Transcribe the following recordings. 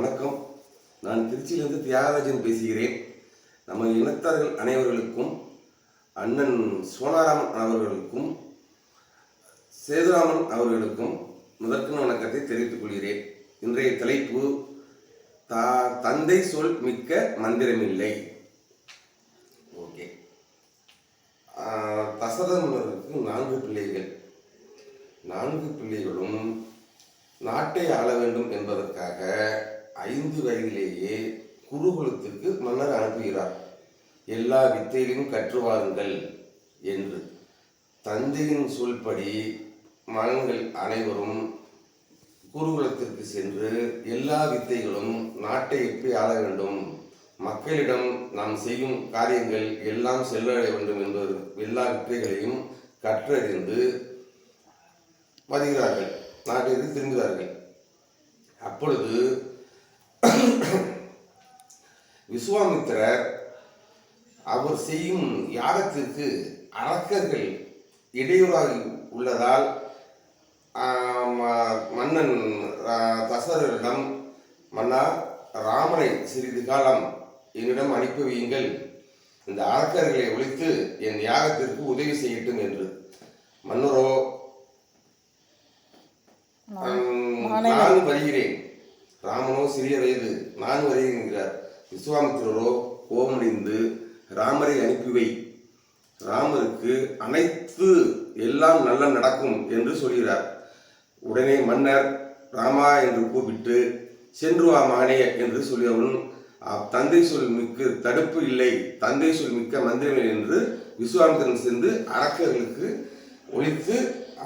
வணக்கம். நான் திருச்சியிலிருந்து தியாகராஜன் பேசுகிறேன். நம்ம இனத்தார்கள் அனைவர்களுக்கும் அண்ணன் சோனாராமன் அவர்களுக்கும் சேதுராமன் அவர்களுக்கும் முதற்கன வணக்கத்தை தெரிவித்துக் கொள்கிறேன். இன்றைய தலைப்பு தா தந்தை சொல் மிக்க மந்திரமில்லை. ஓகே. ஆஹ், தசரத மன்னருக்கு நான்கு பிள்ளைகள். நான்கு பிள்ளைகளும் நாட்டை ஆள வேண்டும் என்பதற்காக ஐந்து வயதிலேயே குருகுலத்திற்கு மன்னர் அனுப்புகிறார். எல்லா வித்தையிலும் கற்று வாருங்கள் என்று. தந்தையின் சொல்படி மகன்கள் அனைவரும் குருகுலத்திற்கு சென்று எல்லா வித்தைகளும் நாட்டை எப்படி ஆள வேண்டும். மக்களிடம் நாம் செய்யும் காரியங்கள் எல்லாம் செல்லடைய வேண்டும் என்பது எல்லா வித்தைகளையும் கற்றறிந்து வருகிறார்கள் நாட்டிற்கு திரும்புகிறார்கள். அப்பொழுது விஸ்வாமித்திரர் அவர் செய்யும் யாகத்திற்கு அரக்கர்கள் இடையூறாக உள்ளதால் மன்னன் தசரரிடம் மன்னா ராமனை சிறிது காலம் என்னிடம் அனுப்பி வையுங்கள். இந்த அரக்கர்களை ஒழித்து என் யாகத்திற்கு உதவி செய்யட்டும் என்று. மன்னரோ "உம், நான் வருகிறேன். சிறிய வயது நான் வருகிறேன் என்கிறார். விஸ்வாமித்திரரோ கோமடிந்து ராமரை அனுப்பி வை ராமருக்கு அனைத்து எல்லாம் நல்ல நடக்கும் என்று சொல்கிறார். உடனே மன்னர் ராமா என்று கூப்பிட்டு சென்று வா மகனே என்று சொல்லியவன் தந்தை சொல் மிக்க தடுப்பு இல்லை. தந்தை சொல் மிக்க மந்திரமில்லை என்று விஸ்வாமித்திரன் சென்று அரக்கர்களுக்கு ஒழித்து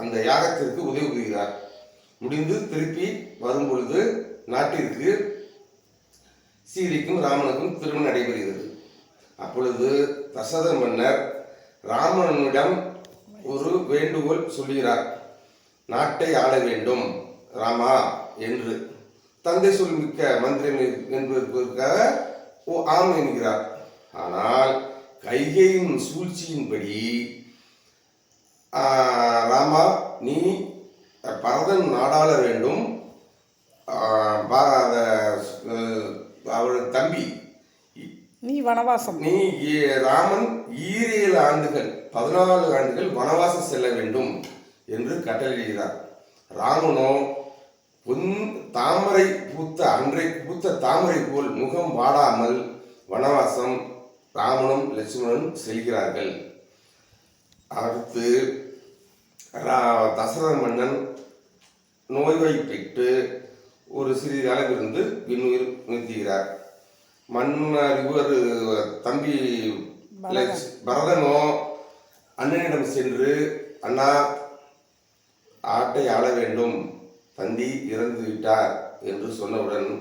அந்த யாகத்திற்கு உதவி புரிகிறார். முடிந்து திருப்பி வரும்பொழுது நாட்டிற்கு சீதைக்கும் ராமனுக்கும் திருமணம் நடைபெறுகிறது. அப்பொழுது தசத மன்னர் ராமனிடம் ஒரு வேண்டுகோள் சொல்கிறார் நாட்டை ஆள வேண்டும் ராமா என்று. தந்தை சொல் மிக்க மந்திரம் என்பதற்காக ஓ ஆம் என்கிறார். ஆனால் கைகையின் சூழ்ச்சியின்படி ராமா நீ பரதன் நாடாள வேண்டும் ஆஹ், பா- அஹ், அவரது தம்பி. நீ வனவாசம். நீ ராமன் ஈரேழு ஆண்டுகள் பதினாலு ஆண்டுகள் வனவாசம் செல்ல வேண்டும் என்று கட்டளையிடுகிறார் ராமனோ பொன் தாமரை பூத்த அன்றை பூத்த தாமரை போல் முகம் வாடாமல் வனவாசம் ராமனும் லட்சுமணனும் செல்கிறார்கள். அடுத்து தசரத மன்னன் நோய்வாய்ப்பட்டு ஒரு சிறிது அளவிலிருந்து விண்ணுயிர் நிறுத்துகிறார் மன்னர் இவர் தம்பி பரதனோ. அண்ணனிடம் சென்று அண்ணா ஆட்டை ஆள வேண்டும். தந்தி இறந்து விட்டார் என்று சொன்னவுடன்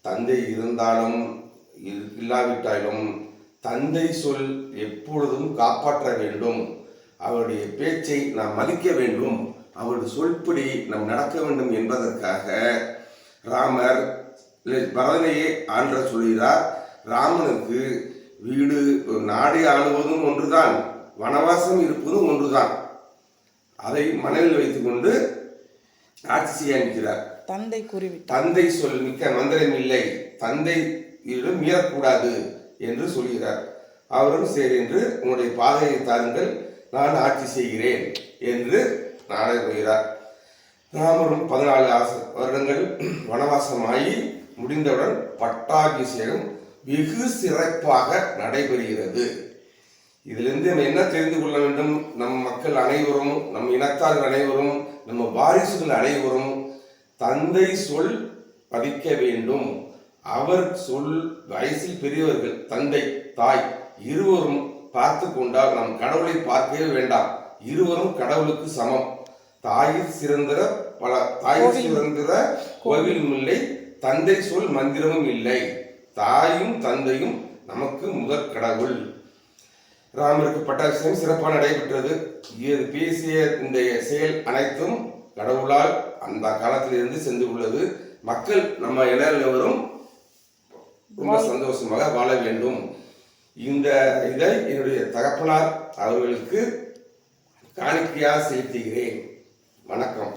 தந்தை இருந்தாலும் இல்- இல்லாவிட்டாலும் தந்தை சொல் எப்பொழுதும் காப்பாற்ற வேண்டும். அவருடைய பேச்சை நாம் மதிக்க வேண்டும். அவருடைய சொல்படி நாம் நடக்க வேண்டும் என்பதற்காக ராமர் பரதனையே ஆன்ற சொல்கிறார் ராமனுக்கு வீடு நாடு ஆளுவதும் ஒன்றுதான் வனவாசம் இருப்பதும் ஒன்றுதான். அதை மனதில் வைத்துக்கொண்டு ஆட்சி செய்ய அனுப்பிக்கிறார் தந்தை கூறிவிட்டார். தந்தை சொல் மிக்க மந்திரம் இல்லை தந்தை இடம் மீறக்கூடாது என்று சொல்கிறார். அவரும் சரி என்று உங்களுடைய பாதையை தாருங்கள் நான் ஆட்சி செய்கிறேன் என்று நாடே போகிறார். ராமரும் பதினாலு ஆச வருடங்கள் வனவாசமாகி முடிந்தவுடன் பட்டாபிஷேகம் வெகு சிறப்பாக நடைபெறுகிறது. இதிலிருந்து நம்ம என்ன தெரிந்து கொள்ள வேண்டும்? நம் மக்கள் அனைவரும் நம் இனத்தார்கள் அனைவரும் நம்ம வாரிசுகள் அனைவரும் தந்தை சொல் பதிக்க வேண்டும். அவர் சொல் வயசில் பெரியவர்கள் தந்தை தாய் இருவரும் பார்த்து கொண்டால் நாம் கடவுளை பார்க்கவே வேண்டாம். இருவரும் கடவுளுக்கு சமம். தாயில் சிறந்த பல தாயில் சிறந்த கோவிலும் இல்லை தந்தை சொல் மந்திரமும் இல்லை. தாயும் தந்தையும் நமக்கு முதற் கடவுள். ராமருக்கு பட்டாபிஷேகம் சிறப்பாக நடைபெற்றது. இது பேசிய இந்த செயல் அனைத்தும் கடவுளால் அந்த காலத்திலிருந்து சென்று உள்ளது. மக்கள் நம்ம இளைஞர்களும் ரொம்ப சந்தோஷமாக வாழ வேண்டும். இந்த இதை என்னுடைய தகப்பனார் அவர்களுக்கு காணிக்கையாக செலுத்துகிறேன். வணக்கம்.